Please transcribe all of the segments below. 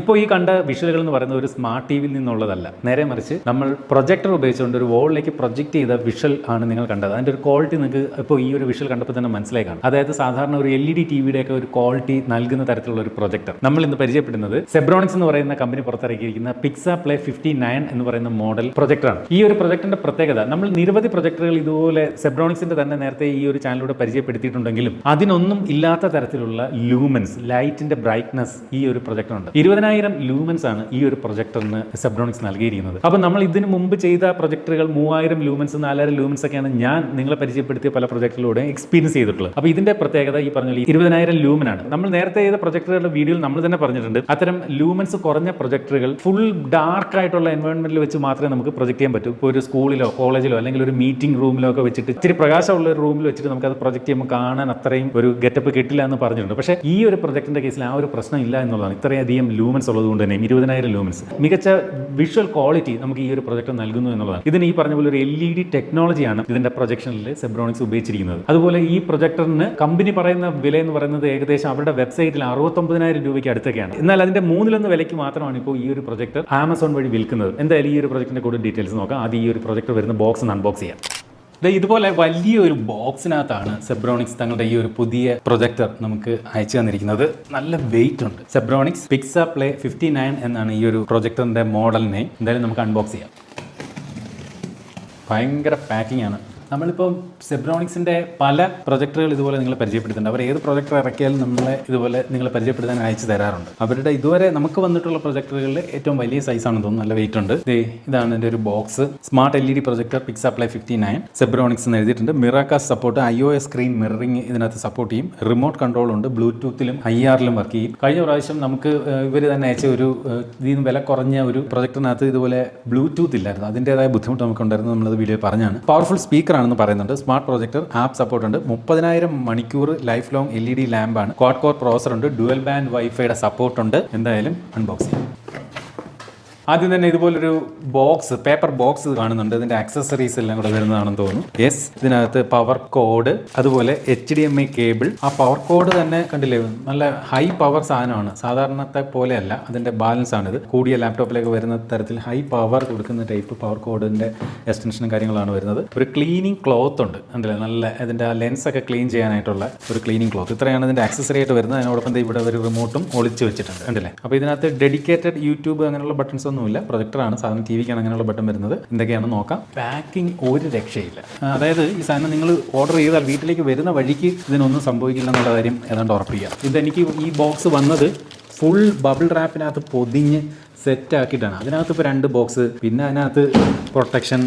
ഇപ്പോൾ ഈ കണ്ട വിഷ്വലുകൾ എന്ന് പറയുന്നത് ഒരു സ്മാർട്ട് ടി വിയിൽ നിന്നുള്ളതല്ല. നേരെ മറിച്ച് നമ്മൾ പ്രൊജക്ടർ ഉപയോഗിച്ചുകൊണ്ട് ഒരു വോളിലേക്ക് പ്രൊജക്ട് ചെയ്ത വിഷ്വൽ ആണ് നിങ്ങൾ കണ്ടത്. അതിന്റെ ഒരു ക്വാളിറ്റി നിങ്ങൾക്ക് ഇപ്പോൾ ഈ ഒരു വിഷ്വൽ കണ്ടപ്പോൾ തന്നെ മനസ്സിലായി കാണും. അതായത് സാധാരണ ഒരു എൽ ഇ ഡി ടി വിയുടെയൊക്കെ ഒരു ക്വാളിറ്റി നൽകുന്ന തരത്തിലുള്ള ഒരു പ്രൊജക്ടർ. നമ്മൾ ഇന്ന് പരിചയപ്പെടുന്നത് സെബ്രോണിക്സ് എന്ന് പറയുന്ന കമ്പനി പുറത്തിറക്കിയിരിക്കുന്ന പിക്സ പ്ലേ ഫിഫ്റ്റി നയൻ എന്ന് പറയുന്ന മോഡൽ പ്രൊജക്ടറാണ് ഈ ഒരു പ്രൊജക്ടറിന്റെ പ്രത്യേകത നമ്മൾ നിരവധി പ്രൊജക്ടറുകൾ ഇതുപോലെ സെബ്രോണിക്സിന്റെ തന്നെ നേരത്തെ ഈ ഒരു ചാനലിലൂടെ പരിചയപ്പെടുത്തിയിട്ടുണ്ടെങ്കിലും അതിനൊന്നും ഇല്ലാത്ത തരത്തിലുള്ള ലൂമൻസ് ലൈറ്റിന്റെ ബ്രൈറ്റ്നസ് ഈ ഒരു പ്രൊജക്ടറുണ്ട് ഇരുപതിനായിരം ലൂമൻസ് ആണ് ഈ ഒരു പ്രൊജക്ടറിന് സെബ്രോണിക്സ് നൽകിയിരിക്കുന്നത്. അപ്പോൾ നമ്മൾ ഇതിനു മുമ്പ് ചെയ്ത പ്രൊജക്ടറുകൾ മൂവായിരം ലൂമൻസ് നാലായിരം ലൂമൻസ് ഒക്കെയാണ് ഞാൻ നിങ്ങളെ പരിചയപ്പെടുത്തിയ പല പ്രൊജക്ടറിലൂടെ എക്സ്പീരിയൻസ് ചെയ്തിട്ടുള്ളത്. അപ്പോൾ ഇതിന്റെ പ്രത്യേകത ഈ പറഞ്ഞ ഇരുപതിനായിരം ലൂമൻ ആണ്. നമ്മൾ നേരത്തെ ചെയ്ത പ്രൊജക്ടറുകളുടെ വീഡിയോയിൽ നമ്മൾ തന്നെ പറഞ്ഞിട്ടുണ്ട്. അത്തരം ലൂമൻസ് കുറഞ്ഞ പ്രൊജക്ടറുകൾ ഫുൾ ഡാർക്ക് ആയിട്ടുള്ള എൻവയോൺമെന്റിൽ വെച്ച് മാത്രമേ നമുക്ക് പ്രൊജക്ട് ചെയ്യാൻ പറ്റൂ. ഇപ്പോൾ ഒരു സ്കൂളിലോ കോളേജിലോ അല്ലെങ്കിൽ ഒരു മീറ്റിംഗ് റൂമിലോ ഒക്കെ വെച്ചിട്ട് ഇച്ചിരി പ്രകാശമുള്ള ഒരു റൂമിൽ വെച്ചിട്ട് നമുക്ക് അത് പ്രൊജക്ട് ചെയ്യുമ്പോൾ കാണാൻ അത്രയും ഒരു ഗെറ്റപ്പ് കിട്ടില്ല എന്ന് പറഞ്ഞിട്ടുണ്ട്. പക്ഷേ ഈ ഒരു പ്രൊജക്ടിന്റെ കേസിൽ ആ ഒരു പ്രശ്നം ഇല്ല എന്നുള്ളതാണ്. ഇത്രയധികം ലൂമൻസ് ഉള്ളതുകൊണ്ട് തന്നെ ഇരുപതിനായിരം ലൂമൻസ് മികച്ച വിഷ്വൽ ക്വാളിറ്റി നമുക്ക് ഈ ഒരു പ്രൊജക്ട് നൽകുന്നു എന്നുള്ളതാണ്. ഇതിന് ഈ പറഞ്ഞ പോലെ ഒരു എൽ ഇ ഡി ടെക്നോളജിയാണ് ഇതിന്റെ പ്രൊജക്ഷനിൽ സെബ്രോണിക്സ് ഉപയോഗിച്ചിരിക്കുന്നത്. അതുപോലെ ഈ പ്രൊജക്ടറിന് കമ്പനി പറയുന്ന വില എന്ന് പറയുന്നത് ഏകദേശം അവരുടെ വെബ്സൈറ്റിൽ അറുപത്തൊമ്പതിനായിരം രൂപയ്ക്ക് അടുത്തൊക്കെയാണ്. എന്നാൽ അതിന്റെ മൂന്നിലൊന്ന് വിലയ്ക്ക് മാത്രമാണ് ഇപ്പോൾ ഈ ഒരു പ്രൊജക്ടർ ആമസോൺ വഴി വിൽക്കുന്നത്. എന്തായാലും ഈ ഒരു പ്രൊജക്ടിന്റെ കൂടുതൽ ഡീറ്റെയിൽസ് നോക്കാം. ആദ്യം ഈ ഒരു പ്രൊജക്ടർ വരുന്ന ബോക്സ് അൺബോക്സ് ചെയ്യാം. ഇതുപോലെ വലിയൊരു ബോക്സിനകത്താണ് സെബ്രോണിക്സ് തങ്ങളുടെ ഈ ഒരു പുതിയ പ്രൊജക്ടർ നമുക്ക് അയച്ചു തന്നിരിക്കുന്നത്. നല്ല വെയിറ്റ് ഉണ്ട്. സെബ്രോണിക്സ് പിക്സ പ്ലേ ഫിഫ്റ്റി നയൻ എന്നാണ് ഈ ഒരു പ്രൊജക്ടറിന്റെ മോഡലിനെ. എന്തായാലും നമുക്ക് അൺബോക്സ് ചെയ്യാം. ഭയങ്കര പാക്കിംഗ് ആണ്. നമ്മളിപ്പോൾ സെബ്രോണിക്സിന്റെ പല പ്രൊജക്ടറുകൾ ഇതുപോലെ നിങ്ങൾ പരിചയപ്പെടുത്തുന്നുണ്ട്. അവർ ഏത് പ്രൊജക്ടർ ഇറക്കിയാലും നമ്മളെ ഇതുപോലെ നിങ്ങൾ പരിചയപ്പെടുത്താൻ അയച്ചു തരാറുണ്ട്. അവരുടെ ഇതുവരെ നമുക്ക് വന്നിട്ടുള്ള പ്രൊജക്ടറുകളിൽ ഏറ്റവും വലിയ സൈസാണെന്ന് തോന്നുന്നു. നല്ല വെയിറ്റ് ഉണ്ട്. ഇതാണ് എന്റെ ഒരു box smart L E D projector PixaPlay fifty nine Zebronics എന്ന് എഴുതിയിട്ടുണ്ട്. Miracast support I O S screen mirroring ഇതിനകത്ത് സപ്പോർട്ട് ചെയ്യും. റിമോട്ട് കൺട്രോൾ ഉണ്ട്. ബ്ലൂടൂത്തിലും ഐ ആറിലും വർക്ക് ചെയ്യും. കഴിഞ്ഞ പ്രാവശ്യം നമുക്ക് ഇവർ തന്നെ അയച്ച ഒരു ഇതിന് വില കുറഞ്ഞ ഒരു പ്രൊജക്ടറിനകത്ത് ഇതുപോലെ ബ്ലൂടൂത്ത് ഇല്ലായിരുന്നു. അതിന്റെതായ ബുദ്ധിമുട്ട് നമുക്ക് നമുക്കുണ്ടായിരുന്നു. നമ്മളത് വീഡിയോ പറഞ്ഞാണ്. പവർഫുൾ സ്പീക്കർ ആണെന്ന് പറയുന്നുണ്ട്. സ്മാർട്ട് പ്രൊജക്ടർ ആപ്പ് സപ്പോർട്ട് ഉണ്ട്. മുപ്പതിനായിരം മണിക്കൂർ life long L E D ലാമ്പാണ് quad core processor ഉണ്ട്. ഡുവൽ ബാൻഡ് വൈഫൈയുടെ സപ്പോർട്ട് ഉണ്ട്. എന്തായാലും അൺബോക്സ് ചെയ്യാം. ആദ്യം തന്നെ ഇതുപോലൊരു ബോക്സ് പേപ്പർ ബോക്സ് കാണുന്നുണ്ട്. ഇതിന്റെ ആക്സസറീസ് എല്ലാം കൂടെ വരുന്നതാണെന്ന് തോന്നുന്നു. യെസ് ഇതിനകത്ത് പവർ കോഡ് അതുപോലെ H D M I cable ആ പവർ കോഡ് തന്നെ കണ്ടില്ലേ നല്ല ഹൈ പവർ സാധനമാണ്. സാധാരണത്തെ പോലെയല്ല അതിന്റെ ബാലൻസ് ആണ് ഇത് കൂടിയ ലാപ്ടോപ്പിലേക്ക് വരുന്ന തരത്തിൽ ഹൈ പവർ കൊടുക്കുന്ന ടൈപ്പ് പവർ കോഡിന്റെ എക്സ്റ്റൻഷനും കാര്യങ്ങളാണ് വരുന്നത്. ഒരു ക്ലീനിങ് ക്ലോത്ത് ഉണ്ട്. കണ്ടില്ലേ നല്ല ഇതിന്റെ ആ ലെൻസ് ഒക്കെ ക്ലീൻ ചെയ്യാനായിട്ടുള്ള ഒരു ക്ലീനിങ് ക്ലോത്ത് ഇത്രയാണ് ഇതിന്റെ ആക്സസറി ആയിട്ട് വരുന്നത്. അതിനോടൊപ്പം ഇവിടെ ഒരു റിമോട്ടും ഒളിച്ച് വെച്ചിട്ടുണ്ട്. കണ്ടില്ലേ? അപ്പോൾ ഇതിനകത്ത് ഡെഡിക്കേറ്റഡ് യൂട്യൂബ് അങ്ങനെയുള്ള ബട്ടൺസ് ഒന്നുമില്ല പ്രൊജക്ടറാണ്. സാധനം ടി വിക്കാണ് അങ്ങനെയുള്ള ബട്ടൺ വരുന്നത്. എന്തൊക്കെയാണ് നോക്കാം. പാക്കിംഗ് ഒരു രക്ഷയില്ല. അതായത് ഈ സാധനം നിങ്ങൾ ഓർഡർ ചെയ്താൽ വീട്ടിലേക്ക് വരുന്ന വഴിക്ക് ഇതിനൊന്നും സംഭവിക്കില്ല എന്നുള്ള കാര്യം ഏതാണ്ട് ഉറപ്പിക്കുക. ഇതെനിക്ക് ഈ ബോക്സ് വന്നത് ഫുൾ ബബിൾ റാപ്പിനകത്ത് പൊതിഞ്ഞ് സെറ്റ് ആക്കിയിട്ടാണ്. അതിനകത്ത് ഇപ്പോൾ രണ്ട് ബോക്സ് പിന്നെ അതിനകത്ത് പ്രൊട്ടക്ഷൻ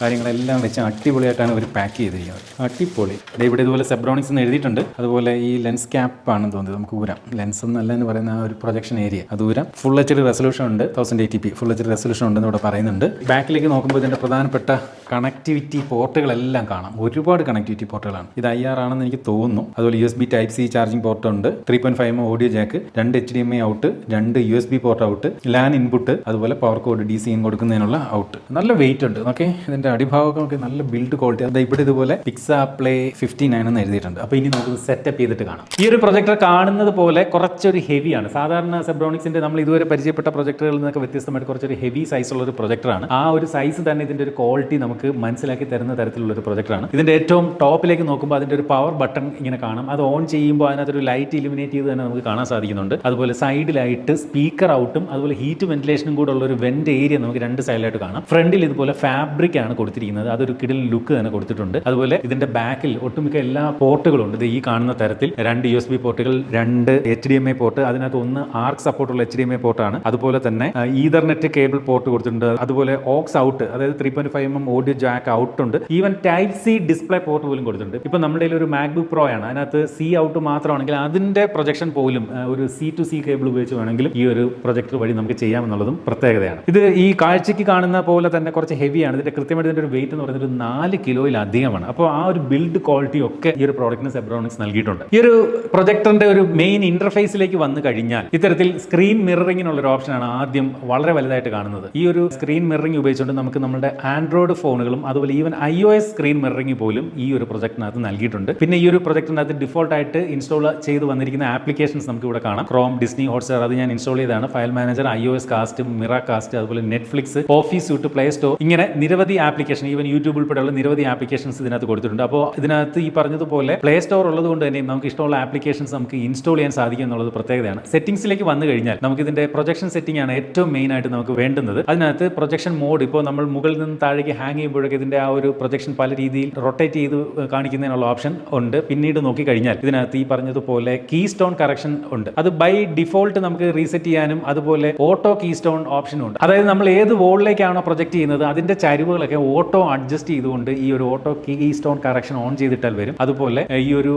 കാര്യങ്ങളെല്ലാം വെച്ച് അടിപൊളിയായിട്ടാണ് അവർ പാക്ക് ചെയ്തിരിക്കുന്നത് അടിപൊളി. ഇവിടെ ഇതുപോലെ സെബ്രോണിക്സ് എന്ന് എഴുതിയിട്ടുണ്ട്. അതുപോലെ ഈ ലെൻസ് ക്യാപ്പ് ആണെന്ന് തോന്നുന്നത് നമുക്ക് ഊരാം. ലെൻസ് എന്നല്ല എന്ന് പറയുന്ന ആ ഒരു പ്രൊജക്ഷൻ ഏരിയ അത് ഊരാം. ഫുൾ എച്ച് ഡി റെസൊല്യൂഷൻ ഉണ്ട്. Thousand eighty P full H D resolution ഉണ്ടെന്ന് ഇവിടെ പറയുന്നുണ്ട്. ബാക്കിലേക്ക് നോക്കുമ്പോൾ ഇതിന്റെ പ്രധാനപ്പെട്ട കണക്ടിവിറ്റി പോർട്ടുകളെല്ലാം കാണാം. ഒരുപാട് കണക്ടിവിറ്റി പോർട്ടുകളാണ് ഇത് ഐ ആർ ആണെന്ന് എനിക്ക് തോന്നുന്നു. അതുപോലെ U S B type C charging port ഉണ്ട്. Three point five audio jack രണ്ട് H D M I out രണ്ട് U S B port out LAN input അതുപോലെ പവർ കോഡ് ഡി സി കൊടുക്കുന്നതിനുള്ള ഔട്ട് നല്ല വെയിറ്റ് ഉണ്ട്. ഓക്കെ ഇതിന്റെ അടിഭാഗമൊക്കെ നല്ല ബിൽഡ് ക്വാളിറ്റി അത് ഇവിടെ ഇതുപോലെ പിക്സ പ്ലേ ഫിഫ്റ്റി നയൻ എന്ന് എഴുതിയിട്ടുണ്ട്. അപ്പോൾ ഇനി നമുക്ക് സെറ്റപ്പ് ചെയ്തിട്ട് കാണാം. ഈ ഒരു പ്രൊജക്ടർ കാണുന്നത് പോലെ കുറച്ചൊരു ഹെവിയാണ് സാധാരണ സെബ്രോണിക്സിന്റെ നമ്മൾ ഇതുവരെ പരിചയപ്പെട്ട പ്രൊജക്ടറുകളിൽ നിന്നൊക്കെ വ്യത്യസ്തമായിട്ട് കുറച്ചൊരു ഹെവി സൈസ് ഉള്ള ഒരു പ്രൊജക്ടറാണ് ആ ഒരു സൈസ് തന്നെ ഇതിന്റെ ഒരു ക്വാളിറ്റി നമുക്ക് മനസ്സിലാക്കി തരുന്ന തരത്തിലുള്ള ഒരു പ്രൊജക്റ്റാണ്. ഇതിന്റെ ഏറ്റവും ടോപ്പിലേക്ക് നോക്കുമ്പോൾ അതിന്റെ ഒരു പവർ ബട്ടൺ ഇങ്ങനെ കാണാം. അത് ഓൺ ചെയ്യുമ്പോൾ അതിനകത്തൊരു ലൈറ്റ് ഇലുമിനേറ്റ് ചെയ്ത് തന്നെ നമുക്ക് കാണാൻ സാധിക്കുന്നുണ്ട്. അതുപോലെ സൈഡിലായിട്ട് സ്പീക്കർ ഔട്ടും അതുപോലെ ഹീറ്റ് വെന്റിലേഷനും കൂടെ ഉള്ള ഒരു വെന്റ് ഏരിയ നമുക്ക് രണ്ട് സൈഡിലായിട്ട് കാണാം. ഫ്രണ്ടിൽ ഇതുപോലെ ഫാബ്രിക് ആണ് കൊടുത്തിരിക്കുന്നത്. അതൊരു കിടിൽ ലുക്ക് തന്നെ കൊടുത്തിട്ടുണ്ട്. അതുപോലെ ഇതിന്റെ ബാക്കിൽ ഒട്ടുമിക്ക എല്ലാ പോർട്ടുകളും ഉണ്ട് ഈ കാണുന്ന തരത്തിൽ രണ്ട് യു എസ് ബി പോർട്ടുകൾ രണ്ട് H D M I port അതിനകത്ത് ഒന്ന് ആർക്ക് സപ്പോർട്ടുള്ള എച്ച് ഡി എം ഐ പോർട്ടാണ്. അതുപോലെ തന്നെ ഈതർനെറ്റ് കേബിൾ പോർട്ട് കൊടുത്തിട്ടുണ്ട്. അതുപോലെ ഓക്സ് ഔട്ട് അതായത് three point five M audio jack out ഉണ്ട്. Even type C display port പോലും കൊടുത്തിട്ടുണ്ട്. ഇപ്പൊ നമ്മുടെ ഒരു മാക്ബുക്ക് പ്രോ ആണ്. അതിനകത്ത് സി ഔട്ട് മാത്രമാണെങ്കിൽ അതിന്റെ പ്രൊജക്ഷൻ പോലും ഒരു സി ടു സി കേബിൾ ഉപയോഗിച്ച് വേണമെങ്കിലും ഈ ഒരു പ്രൊജക്ടർ വഴി നമുക്ക് ചെയ്യാമെന്നുള്ളതും പ്രത്യേകതയാണ്. ഇത് ഈ കാഴ്ചയ്ക്ക് കാണുന്ന പോലെ തന്നെ കുറച്ച് ഹെവിയാണ് ഇതിന്റെ കൃത്യമായിട്ട് ഇതിന്റെ ഒരു വെയിറ്റ് എന്ന് പറയുന്നത് ഒരു നാല് കിലോയിലധികമാണ് അപ്പോൾ ആ ഒരു ബിൽഡ് ക്വാളിറ്റി ഒക്കെ ഈ ഒരു പ്രോഡക്റ്റിന് സെബ്രോണിക്സ് നൽകിയിട്ടുണ്ട്. ഈ ഒരു പ്രൊജക്ടറിന്റെ ഒരു മെയിൻ ഇന്റർഫേസിലേക്ക് വന്നു കഴിഞ്ഞാൽ ഇത്തരത്തിൽ സ്ക്രീൻ മിററിങ്ങിനുള്ള ഒരു ഓപ്ഷനാണ് ആദ്യം വളരെ വലുതായിട്ട് കാണുന്നത്. ഈ ഒരു സ്ക്രീൻ മിററിംഗ് ഉപയോഗിച്ചുകൊണ്ട് നമുക്ക് നമ്മുടെ ആൻഡ്രോയിഡ് ഫോൺ ഫോണുകളും അതുപോലെ even I O S screen mirroring പോലും ഈ ഒരു പ്രൊജക്ടിനകത്ത് നൽകിയിട്ടുണ്ട്. പിന്നെ ഈ ഒരു പ്രൊജക്ടിനകത്ത് ഡിഫോൾട്ട് ആയിട്ട് ഇൻസ്റ്റാൾ ചെയ്ത് വന്നിരിക്കുന്ന ആപ്ലിക്കേഷൻസ് നമുക്ക് ഇവിടെ കാണാം. ക്രോം ഡിസ്നി ഹോട്ട്സ്റ്റാർ അത് ഞാൻ ഇൻസ്റ്റാൾ ചെയ്തതാണ്. File manager I O S cast Miracast അതുപോലെ Netflix Office suite Play Store ഇങ്ങനെ നിരവധി ആപ്ലിക്കേഷൻ ഈവൻ യൂട്യൂബ് ഉൾപ്പെടെയുള്ള നിരവധി ആപ്ലിക്കേഷൻസ് ഇതിനകത്ത് കൊടുത്തിട്ടുണ്ട്. അപ്പോൾ ഇതിനകത്ത് ഈ പറഞ്ഞതുപോലെ പ്ലേ സ്റ്റോർ ഉള്ളത് കൊണ്ട് തന്നെ നമുക്ക് ഇഷ്ടമുള്ള ആപ്ലിക്കേഷൻസ് നമുക്ക് ഇൻസ്റ്റാൾ ചെയ്യാൻ സാധിക്കും എന്നുള്ളത് പ്രത്യേകതയാണ്. സെറ്റിംഗ്സിലേക്ക് വന്നു കഴിഞ്ഞാൽ നമുക്ക് ഇതിന്റെ പ്രൊജക്ഷൻ സെറ്റിംഗ് ആണ് ഏറ്റവും മെയിൻ ആയിട്ട് നമുക്ക് വേണ്ടുന്നത്. അതിനകത്ത് പ്രൊജക്ഷൻ മോഡ് ഇപ്പോൾ നമ്മൾ മുകളിൽ നിന്ന് താഴേക്ക് ഹാങ് ചെയ്യുമ്പോഴൊക്കെ ഇതിന്റെ ആ ഒരു പ്രൊജക്ഷൻ പല രീതിയിൽ റൊട്ടേറ്റ് ചെയ്ത് കാണിക്കുന്നതിനുള്ള ഓപ്ഷൻ ഉണ്ട്. പിന്നീട് നോക്കിക്കഴിഞ്ഞാൽ ഇതിനകത്ത് ഈ പറഞ്ഞതുപോലെ കീ സ്റ്റോൺ കറക്ഷൻ ഉണ്ട്. അത് ബൈ ഡിഫോൾട്ട് നമുക്ക് റീസെറ്റ് ചെയ്യാനും അതുപോലെ ഓട്ടോ കീ സ്റ്റോൺ ഓപ്ഷനും ഉണ്ട്. അതായത് നമ്മൾ ഏത് വോളിലേക്കാണോ പ്രൊജക്ട് ചെയ്യുന്നത് അതിന്റെ ചരിവുകളൊക്കെ ഓട്ടോ അഡ്ജസ്റ്റ് ചെയ്തുകൊണ്ട് ഈ ഒരു auto keystone correction on ചെയ്തിട്ടാൽ വരും. അതുപോലെ ഈ ഒരു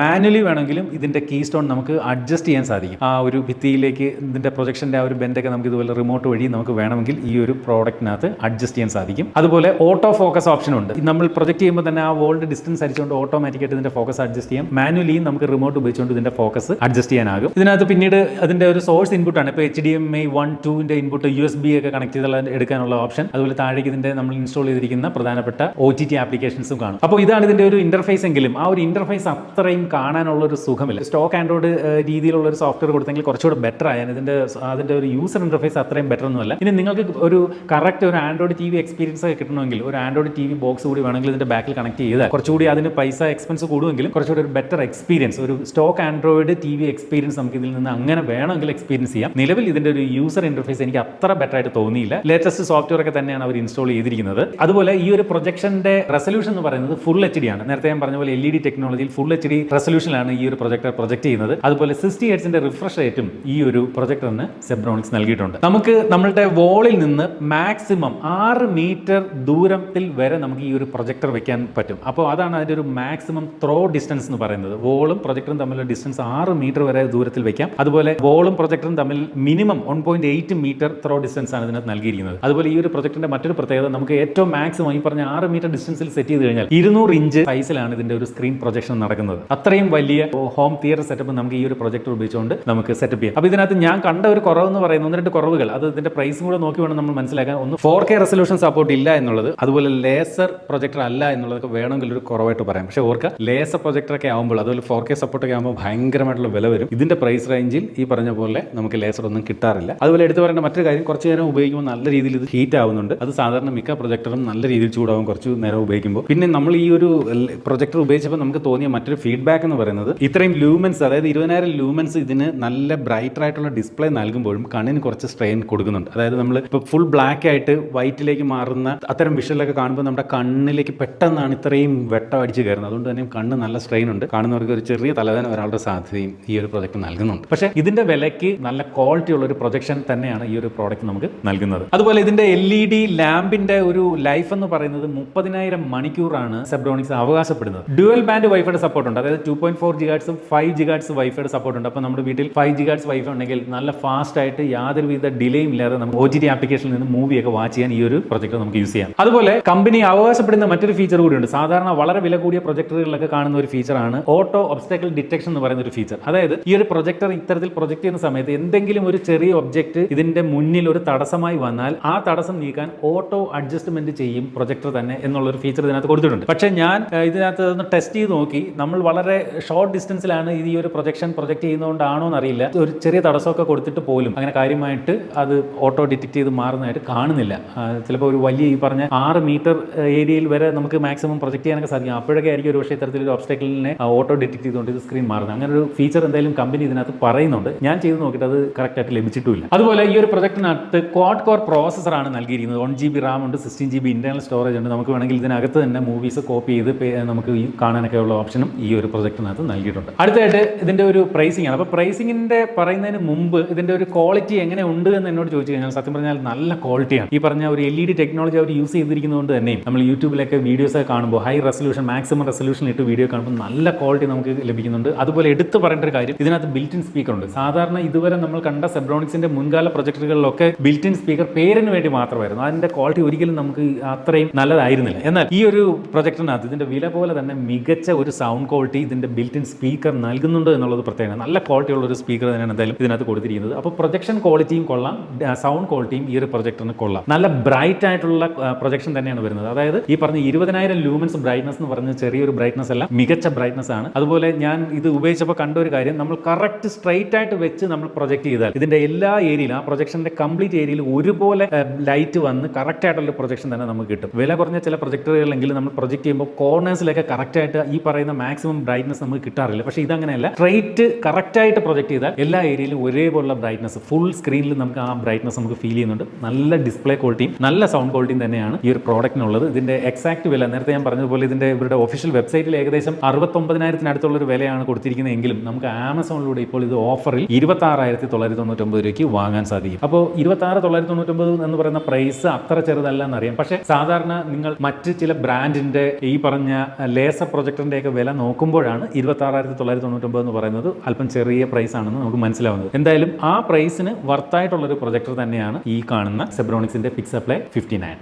മാനുവലി വേണമെങ്കിലും ഇതിന്റെ കീ സ്റ്റോൺ നമുക്ക് അഡ്ജസ്റ്റ് ചെയ്യാൻ സാധിക്കും. ആ ഒരു ഭിത്തിയിലേക്ക് ഇതിന്റെ പ്രൊജക്ഷന്റെ ആ ഒരു ബെൻഡൊക്കെ നമുക്ക് ഇതുപോലെ റിമോട്ട് വഴി നമുക്ക് വേണമെങ്കിൽ ഈ ഒരു പ്രോഡക്റ്റിനകത്ത് അഡ്ജസ്റ്റ് ചെയ്യാൻ സാധിക്കും. അതുപോലെ ഓട്ടോ ഫോക്കസ് ഓപ്ഷൻ ഉണ്ട് നമ്മൾ പ്രൊജക്ട് ചെയ്യുമ്പോൾ തന്നെ ആ വോൾഡ് ഡിസ്റ്റൻസ് അടിച്ചുകൊണ്ട് ഓട്ടോമാറ്റിക്കായിട്ട് ഇതിന്റെ ഫോക്കസ് അഡ്ജസ്റ്റ് ചെയ്യാം. മാനുവലി നമുക്ക് റിമോട്ട് ഉപയോഗിച്ചുകൊണ്ട് ഇതിന്റെ ഫോക്കസ് അഡ്ജസ്റ്റ് ചെയ്യാനാകും. ഇതിനകത്ത് പിന്നീട് അതിന്റെ ഒരു സോഴ്സ് ഇൻപുട്ട് ആണ്. ഇപ്പോൾ H D M I one ടുവിന്റെ ഇൻപുട്ട് യു എസ് ബി ഒക്കെ കണക്ട് ചെയ്തുള്ള എടുക്കാനുള്ള ഓപ്ഷൻ അതുപോലെ താഴേക്ക് ഇതിന്റെ നമ്മൾ ഇൻസ്റ്റാൾ ചെയ്തിരിക്കുന്ന പ്രധാനപ്പെട്ട ഒ ടി ടി ആപ്ലിക്കേഷൻസും കാണും. അപ്പോൾ ഇതാണ് ഇതിന്റെ ഒരു ഇന്റർഫേസ് എങ്കിലും. ആ ഒരു ഇന്റർഫേസ് അത്രയും കാണാനുള്ള ഒരു സുഖമില്ല. സ്റ്റോക്ക് ആൻഡ്രോയിഡ് രീതിയിലുള്ള ഒരു സോഫ്റ്റ്വെയർ കൊടുത്തെങ്കിൽ കുറച്ചുകൂടെ ബെറ്റർ ആയാൽ ഇതിന്റെ അതിന്റെ ഒരു യൂസർ ഇന്റർഫേസ് അത്രയും ബെറ്റർ ഒന്നുമല്ല. ഇനി നിങ്ങൾക്ക് ഒരു കറക്റ്റ് ഒരു ആൻഡ്രോയിഡ് ടി വി എക്സ്പീരിയൻസ് ഒക്കെ കിട്ടണമെങ്കിൽ ഒരു ആൻഡ്രോയിഡ് ടി വി ബോക്സ് കൂടി വേണമെങ്കിൽ ഇതിന്റെ ബാക്കിൽ കണക്ട് ചെയ്താൽ കുറച്ചുകൂടി അതിന് പൈസ എക്സ്പെൻസ് കൂടുമെങ്കിലും കുറച്ചുകൂടി ഒരു ബെറ്റർ എക്സ്പീരിയൻസ് ഒരു stock Android T V experience നമുക്ക് ഇതിൽ നിന്ന് അങ്ങനെ വേണമെങ്കിൽ എക്സ്പീരിയൻസ് ചെയ്യാം. നിലവിൽ ഇതിന്റെ ഒരു യൂസർ ഇന്റർഫേസ് എനിക്ക് അത്ര ബെറ്റർ ആയിട്ട് തോന്നിയില്ല. ലേറ്റസ്റ്റ് സോഫ്റ്റ്വെയർ ഒക്കെ തന്നെയാണ് അവർ ഇൻസ്റ്റാൾ ചെയ്തിരിക്കുന്നത്. അതുപോലെ ഈ ഒരു പ്രൊജക്ഷന്റെ റെസൊല്യൂഷൻ എന്ന് പറയുന്നത് ഫുൾ എച്ച് ഡി ആണ്. നേരത്തെ ഞാൻ പറഞ്ഞ പോലെ എൽ ഇ ഡി ടെക്നോളജിയിൽ ഫുൾ എച്ച് ഡി റെസൊല്യൂഷനിലാണ് ഈ ഒരു പ്രൊജക്ടർ പ്രൊജക്ട് ചെയ്യുന്നത്. അതുപോലെ സിക്സ്റ്റി ഹെഡ്സിന്റെ റിഫ്രഷ് റേറ്റും ഈ ഒരു പ്രൊജക്ടറിന് സെബ്രോണിക്സ് നൽകിയിട്ടുണ്ട്. നമുക്ക് നമ്മളുടെ വോളിൽ നിന്ന് മാക്സിമം ആറ് മീറ്റർ ദൂരത്തിൽ വരെ നമുക്ക് ഈ ഒരു പ്രൊജക്ടർ വെക്കാൻ പറ്റും. അപ്പോൾ അതാണ് അതിന്റെ ഒരു മാക്സിമം ത്രോ ഡിസ്റ്റൻസ് എന്ന് പറയുന്നത്. വോളും പ്രൊജക്ടറും തമ്മിലുള്ള ഡിസ്റ്റൻസ് ആറ് മീറ്റർ വരെ ദൂരത്തിൽ വെക്കാം. അതുപോലെ വോളും പ്രൊജക്ടറും തമ്മിൽ minimum one point eight metre throw distance ആണ് ഇതിനകത്ത് നൽകിയിരിക്കുന്നത്. അതുപോലെ ഈ ഒരു പ്രൊജക്ടിന്റെ മറ്റൊരു പ്രത്യേകത നമുക്ക് ഏറ്റവും മാക്സിമം ഈ പറഞ്ഞ ആറ് മീറ്റർ ഡിസ്റ്റൻസിൽ സെറ്റ് ചെയ്ത് കഴിഞ്ഞാൽ ഇരുന്നൂറ് ഇഞ്ച് സൈസിലാണ് ഇതിന്റെ ഒരു സ്ക്രീൻ പ്രൊജക്ഷൻ നടക്കുന്നത്. അത്രയും വലിയ ഹോം തിയേറ്റർ സെറ്റപ്പ് നമുക്ക് ഈ ഒരു പ്രൊജക്ടർ ഉപയോഗിച്ചുകൊണ്ട് നമുക്ക് സെറ്റപ്പ് ചെയ്യാം. അപ്പോൾ ഇതിനകത്ത് ഞാൻ കണ്ട ഒരു കുറവ് എന്ന് പറയുന്ന ഒന്ന് രണ്ട് കുറവുകൾ. അത് ഇതിന്റെ പ്രൈസും കൂടെ നോക്കി വേണം നമ്മൾ മനസ്സിലാക്കാൻ. ഒന്ന് ഫോർ കെ റെസൊല്യൂഷൻ സപ്പോർട്ട് ഇല്ല എന്നുള്ളത്. അതുപോലെ ലേസർ പ്രൊജക്ടർ അല്ല എന്നുള്ളതൊക്കെ വേണമെങ്കിൽ ഒരു കുറവായിട്ട് പറയാം. പക്ഷേ ഓർക്കുക ലേസർ പ്രൊജക്ടർ ഒക്കെ ആകുമ്പോൾ അതുപോലെ ഫോർ കെ സപ്പോർട്ട് ഒക്കെ ആകുമ്പോൾ ഭയങ്കരമായിട്ടുള്ള വില വരും. ഇതിന്റെ പ്രൈസ് റേഞ്ചിൽ ഈ പറഞ്ഞ പോലെ നമുക്ക് ലേസർ ഒന്നും കിട്ടാറില്ല. അതുപോലെ എടുത്തു പറയേണ്ട മറ്റൊരു കാര്യം കുറച്ച് നേരം ഉപയോഗിക്കുമ്പോൾ നല്ല രീതിയിൽ ഇത് ഹീറ്റ് ആവുന്നുണ്ട്. അത് സാധാരണ മിക്ക പ്രൊജക്ടറും നല്ല രീതിയിൽ ചൂടാവും കുറച്ച് നേരം ഉപയോഗിക്കുമ്പോൾ. പിന്നെ നമ്മൾ ഈ ഒരു പ്രൊജക്ടർ ഉപയോഗിച്ചപ്പോൾ നമുക്ക് തോന്നിയ മറ്റൊരു ഫീഡ്ബാക്ക് എന്ന് പറയുന്നത് ഇത്രയും ലൂമൻസ് അതായത് ഇരുപതിനായിരം ലൂമൻസ് ഇതിന് നല്ല ബ്രൈറ്റർ ആയിട്ടുള്ള ഡിസ്പ്ലേ നൽകുമ്പോഴും കണ്ണിന് കുറച്ച് സ്ട്രെയിൻ കൊടുക്കുന്നുണ്ട്. അതായത് നമ്മൾ ഇപ്പോൾ ഫുൾ ബ്ലാക്ക് ആയിട്ട് വൈറ്റിലേക്ക് മാറുന്ന അത്തരം വിഷ്വലൊക്കെ കാണുമ്പോൾ നമ്മുടെ കണ്ണിലേക്ക് പെട്ടെന്നാണ് ഇത്രയും വെട്ടം അടിച്ച് കയറുന്നത്. അതുകൊണ്ട് തന്നെ കണ്ണ് നല്ല സ്ട്രെയിൻ ഉണ്ട്. കാണുന്നവർക്ക് ഒരു ചെറിയ തലവേദന വരാനുള്ള സാധ്യതയും ഈ ഒരു പ്രൊജക്ട് നൽകുന്നുണ്ട്. പക്ഷേ ഇതിന്റെ വിലയ്ക്ക് നല്ല ക്വാളിറ്റി ഉള്ള ഒരു പ്രൊജക്ഷൻ തന്നെയാണ് ഈ ഒരു പ്രോഡക്റ്റ് നമുക്ക് നൽകുന്നത്. അതുപോലെ ഇതിന്റെ എൽ ഇ ഡി ലാമ്പിന്റെ ഒരു ലൈഫ് എന്ന് പറയുന്നത് മുപ്പതിനായിരം മണിക്കൂറാണ് സെബ്രോണിക്സ് അവകാശപ്പെടുന്നത്. ഡ്യുവൽ ബാൻഡ് വൈഫൈയുടെ സപ്പോർട്ട് ഉണ്ട്. അതായത് ടു പോയിന്റ് ഫോർ ജിഗാഡ്സും ഫൈവ് ജിഗാഡ്സ് വൈഫൈയുടെ സപ്പോർട്ട് ഉണ്ട്. അപ്പോൾ നമ്മുടെ വീട്ടിൽ ഫൈവ് ജിഗാഡ്സ് വൈഫൈ ഉണ്ടെങ്കിൽ നല്ല ഫാസ്റ്റ് ആയിട്ട് യാതൊരുവിധ ഡിലേയും ഇല്ലാതെ നമുക്ക് ഒ ജി ഡി ആപ്ലിക്കേഷനിൽ നിന്ന് മൂവിയൊക്കെ വാച്ച് ചെയ്യാൻ ഈ ഒരു പ്രൊജക്ട് നമുക്ക് യൂസ് ചെയ്യാം. അതുപോലെ കമ്പനി അവകാശപ്പെടുന്ന മറ്റൊരു ഫീച്ചർ കൂടിയുണ്ട്. സാധാരണ വളരെ വില കൂടിയ പ്രൊജക്ടറുകളിലൊക്കെ കാണുന്ന ഒരു ഫീച്ചറാണ് ഓട്ടോ ഒബ്സ്റ്റക്കിൾ ഡിറ്റക്ഷൻ എന്ന് പറയുന്ന ഒരു ഫീച്ചർ അതായത് ഈ ഒരു പ്രൊജക്ടർ ഇത്തരത്തിൽ പ്രൊജക്ട് ചെയ്യുന്ന സമയത്ത് എന്തെങ്കിലും ഒരു ചെറിയ ഒബ്ജക്റ്റ് ഇതിന്റെ മുന്നിൽ ഒരു തടസ്സമായി വന്നാൽ ആ തടസ്സം നീക്കാൻ ഓട്ടോ അഡ്ജസ്റ്റ്മെന്റ് ചെയ്യും പ്രൊജക്ടർ തന്നെ എന്നുള്ള ഒരു ഫീച്ചർ ഇതിനകത്ത് കൊടുത്തിട്ടുണ്ട്. പക്ഷേ ഞാൻ ഇതിനകത്ത് ഒന്ന് ടെസ്റ്റ് ചെയ്ത് നോക്കി. നമ്മൾ വളരെ ഷോർട്ട് ഡിസ്റ്റൻസിലാണ് ഈ ഒരു പ്രൊജക്ഷൻ പ്രൊജക്ട് ചെയ്യുന്നതുകൊണ്ടാണോ എന്നറിയില്ല. ഒരു ചെറിയ തടസ്സമൊക്കെ കൊടുത്തിട്ട് പോലും അങ്ങനെ കാര്യമായിട്ട് അത് ഓട്ടോ ഡിറ്റക്ട് ചെയ്ത് മാറുന്നതായിട്ട് കാണുന്നില്ല. ചിലപ്പോൾ ഒരു വലിയ ഈ പറഞ്ഞ ആറ് മീറ്റർ ഏരിയയിൽ വരെ നമുക്ക് മാക്സിമം പ്രൊജക്ട് ചെയ്യാനൊക്കെ സാധിക്കും. അപ്പോഴൊക്കെ ആയിരിക്കും ഒരു പക്ഷേ ഇത്തരത്തിലൊരു ഒബ്സ്റ്റക്കിളിനെ ഓട്ടോ ഡിറ്റക്ട് ചെയ്തുകൊണ്ട് ഇത് സ്ക്രീൻ മാറുന്നത്. അങ്ങനെ ഒരു ഫീച്ചർ എന്തായാലും കമ്പനി ഇതിനകത്ത് പറയുന്നുണ്ട്. ഞാൻ ചെയ്ത് നോക്കിയിട്ട് അത് കറക്റ്റ് ആയിട്ട് ലഭിച്ചിട്ടില്ല അതുപോലെ ഈ ഒരു പ്രൊജക്ടിനകത്ത് ക്വാഡ് കോർ പ്രോസസർ ആണ് നൽകിയിരിക്കുന്നത്. വൺ ജി ബി റാം ഉണ്ട് sixteen G B internal storage ഉണ്ട്. നമുക്ക് വേണമെങ്കിൽ ഇതിനകത്ത് തന്നെ മൂവീസ് കോപ്പി ചെയ്ത് നമുക്ക് കാണാനൊക്കെ ഉള്ള ഓപ്ഷനും ഈ ഒരു പ്രൊജക്ടിനകത്ത് നൽകിയിട്ടുണ്ട്. അടുത്തായിട്ട് ഇതിന്റെ ഒരു പ്രൈസിംഗ് ആണ്. അപ്പോൾ പ്രൈസിംഗിന്റെ പറയുന്നതിന് മുമ്പ് ഇതിന്റെ ഒരു ക്വാളിറ്റി എങ്ങനെ ഉണ്ട് എന്ന് എന്നോട് ചോദിച്ചു കഴിഞ്ഞാൽ സത്യം പറഞ്ഞാൽ നല്ല ക്വാളിറ്റിയാണ് ഈ പറഞ്ഞ ഒരു എൽ ഇ ഡി ടെക്നോളജി അവർ യൂസ് ചെയ്തിരിക്കുന്നതുകൊണ്ട് തന്നെ നമ്മൾ യൂട്യൂബിലൊക്കെ വീഡിയോസ് ഒക്കെ കാണുമ്പോൾ ഹൈ റെസൊല്യൂഷൻ മാക്സിമം റെസൊല്യൂഷൻ ഇട്ട് വീഡിയോ കാണുമ്പോൾ നല്ല ക്വാളിറ്റി നമുക്ക് ലഭിക്കുന്നുണ്ട്. അതുപോലെ എടുത്തു പറയേണ്ട ഒരു കാര്യം ഇതിനകത്ത് ബിൽറ്റ് ഇൻ സ്പീക്കർ ഉണ്ട്. സാധാരണ ഇതുവരെ നമ്മൾ കണ്ട സെബ്രോണിക്സിന്റെ മുൻകാല പ്രൊജക്ടറുകളിലൊക്കെ ബിൽറ്റ് ഇൻ സ്പീക്കർ പേരിന് വേണ്ടി മാത്രമായിരുന്നു. അതിന്റെ ക്വാളിറ്റി ഒരിക്കലും നമുക്ക് അത്രയും നല്ലതായിരുന്നില്ല. എന്നാൽ ഈ ഒരു പ്രൊജക്ടറിനകത്ത് ഇതിന്റെ വില പോലെ തന്നെ മികച്ച ഒരു സൗണ്ട് ക്വാളിറ്റി ഇതിന്റെ ബിൽറ്റ് ഇൻ സ്പീക്കർ നൽകുന്നുണ്ട് എന്നുള്ളത് പ്രത്യേകത. നല്ല ക്വാളിറ്റി ഉള്ള ഒരു സ്പീക്കർ തന്നെയാണ് എന്തായാലും ഇതിനകത്ത് കൊടുത്തിരിക്കുന്നത്. അപ്പോൾ പ്രൊജക്ഷൻ ക്വാളിറ്റിയും കൊള്ളാം സൗണ്ട് ക്വാളിറ്റിയും ഈ ഒരു പ്രൊജക്ടറിന് കൊള്ളാം. നല്ല ബ്രൈറ്റ് ആയിട്ടുള്ള പ്രൊജക്ഷൻ തന്നെയാണ് വരുന്നത്. അതായത് ഈ പറഞ്ഞ ഇരുപതിനായിരം ലൂമൻസ് ബ്രൈറ്റ്നസ് എന്ന് പറഞ്ഞ ചെറിയൊരു ബ്രൈറ്റ്നസ് അല്ല മികച്ച ബ്രൈറ്റ്നസ് ആണ്. അതുപോലെ ഞാൻ ഇത് ഉപയോഗിച്ചപ്പോൾ കണ്ട ഒരു കാര്യം നമ്മൾ കറക്റ്റ് സ്ട്രൈറ്റ് ആയിട്ട് വെച്ച് നമ്മൾ പ്രൊജക്ട് ചെയ്താൽ ഇതിന്റെ എല്ലാ ഏരിയയിലും ആ പ്രൊജക്ഷന്റെ കംപ്ലീറ്റ് ഏരിയയിൽ ഒരുപോലെ ലൈറ്റ് വന്ന് കറക്റ്റ് ആയിട്ടുള്ള പ്രൊജക്ഷൻ തന്നെ നമുക്ക് കിട്ടും. വില കുറഞ്ഞ ചില പ്രൊജക്ടറുകളെങ്കിലും നമ്മൾ പ്രൊജക്ട് ചെയ്യുമ്പോൾ കോർണേഴ്സിലൊക്കെ കറക്റ്റ് ആയിട്ട് ഈ പറയുന്ന മാക്സിമം ബ്രൈറ്റ്നസ് നമുക്ക് കിട്ടാറില്ല. പക്ഷേ ഇതങ്ങനെയല്ല. സ്ട്രൈറ്റ് കറക്റ്റ് ആയിട്ട് പ്രൊജക്ട് ചെയ്താൽ എല്ലാ ഏരിയയിലും ഒരേപോലുള്ള ബ്രൈറ്റ്നസ് ഫുൾ സ്ക്രീനിൽ നമുക്ക് ആ ബ്രൈറ്റ്നസ് നമുക്ക് ഫീൽ ചെയ്യുന്നുണ്ട്. നല്ല ഡിസ്പ്ലേ ക്വാളിറ്റിയും നല്ല സൗണ്ട് ക്വാളിറ്റിയും തന്നെയാണ് ഈ ഒരു പ്രോഡക്റ്റിനുള്ളത്. ഇതിന്റെ എക്സാക്ട് വില നേരത്തെ ഞാൻ പറഞ്ഞതുപോലെ ഇതിന്റെ ഇവരുടെ ഒഫീഷ്യൽ വെബ്സൈറ്റിൽ ഏകദേശം അറുപത്തൊമ്പതിനായിരത്തിനടുത്തുള്ള ഒരു വിലയാണ് കൊടുത്തിരിക്കുന്നതെങ്കിലും നമുക്ക് ആമസോണിലൂടെ ഇപ്പോൾ ഇത് ഓഫറിൽ ഇരുപത്തി ആറായിരത്തി തൊള്ളായിരത്തി തൊണ്ണൂറ്റൊമ്പത് രൂപയ്ക്ക് വാങ്ങാൻ സാധിക്കും. അപ്പോൾ ഇരുപത്തി ആറ് തൊള്ളായിരത്തി തൊണ്ണൂറ്റൊമ്പത് എന്ന് പറയുന്ന പ്രൈസ് അത്ര ചെറുതല്ല എന്നറിയാം പക്ഷേ സാധാരണ നിങ്ങൾ മറ്റ് ചില ബ്രാൻഡിന്റെ ഈ പറഞ്ഞ ലേസർ പ്രൊജക്ടറിന്റെ ഒക്കെ വില നോക്കുമ്പോഴാണ് ഇരുപത്തി ആറായിരത്തി തൊള്ളായിരത്തി തൊണ്ണൂറ്റൊമ്പത് എന്ന് പറയുന്നത് അല്പം ചെറിയ പ്രൈസ് ആണെന്ന് നമുക്ക് മനസ്സിലാവുന്നത്. എന്തായാലും ആ പ്രൈസിന് വർത്തായിട്ടുള്ള ഒരു പ്രൊജക്ടർ തന്നെയാണ് ഈ കാണുന്ന സെബ്രോണിക്സിന്റെ ഫിക്സ് അപ്ലൈ ഫിഫ്റ്റി നയൻ